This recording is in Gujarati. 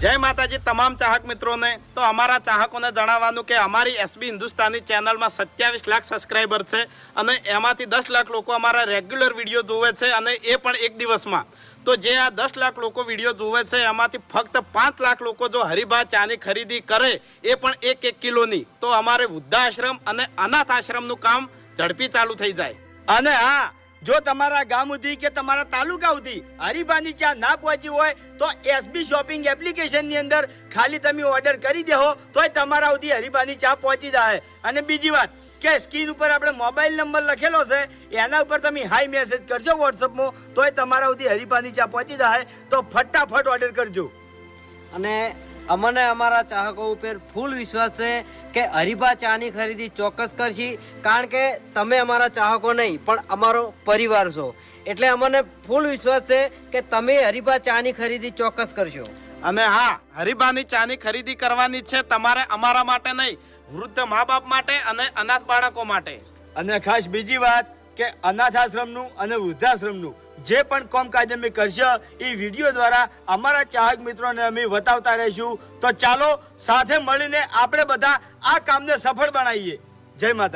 જય માતાજી તમામ ચાહક મિત્રોને. તો અમારા ચાહકોને જણાવવાનું કે અમારી એસબી હિન્દુસ્તાની ચેનલમાં સત્યાવીસ લાખ સબસ્ક્રાઈબર છે અને એમાંથી દસ લાખ લોકો અમારા રેગ્યુલર વીડિયો જોવે છે અને એ પણ એક દિવસમાં. તો જે આ દસ લાખ લોકો વીડિયો જોવે છે, એમાંથી ફક્ત પાંચ લાખ લોકો જો હરિભા ચાની ખરીદી કરે, એ પણ એક એક કિલોની. તો અમારે વૃદ્ધાશ્રમ અને અનાથ આશ્રમનું કામ ઝડપી ચાલુ થઈ જાય. અને હા જો તમારા ગામ સુધી કે તમારા તાલુકા સુધી હરીફાની ચા ના પહોંચી હોય, તો એસબી શોપિંગ એપ્લિકેશનની અંદર ખાલી તમે ઓર્ડર કરી દેહો, તોય તમારા સુધી હરીફાની ચા પહોંચી જાય. અને બીજી વાત, કે સ્ક્રીન ઉપર આપણે મોબાઈલ નંબર લખેલો છે, એના ઉપર તમે હાઈ મેસેજ કરજો વોટ્સઅપમાં તોય તમારા સુધી હરીફાની ચા પહોંચી જાય. તો ફટાફટ ઓર્ડર કરજો. અને અમને અમારા ચાહકો ઉપર ફૂલ વિશ્વાસ છે કે હરિભા ચાની ખરીદી ચોક્કસ કરશી કારણ કે તમે અમારા ચાહકો નહીં પણ અમારો પરિવાર છો. એટલે અમને ફૂલ વિશ્વાસ છે કે તમે હરિભા ચાની ખરીદી ચોક્કસ કરશો. અને હા હરિભાની ચાની ખરીદી કરવાની છે તમારે અમારા માટે નહીં વૃદ્ધ મા બાપ માટે અને અનાથ બાળકો માટે. અને ખાસ બીજી વાત કે અનાથ આશ્રમનું અને વૃદ્ધાશ્રમનું જે પણ કામકાજ અમે કરશે, એ વીડિયો દ્વારા અમારા ચાહક મિત્રોને અમે બતાવતા રહીશું. તો ચાલો, સાથે મળીને આપણે બધા આ કામને સફળ બનાવીએ. જય માતા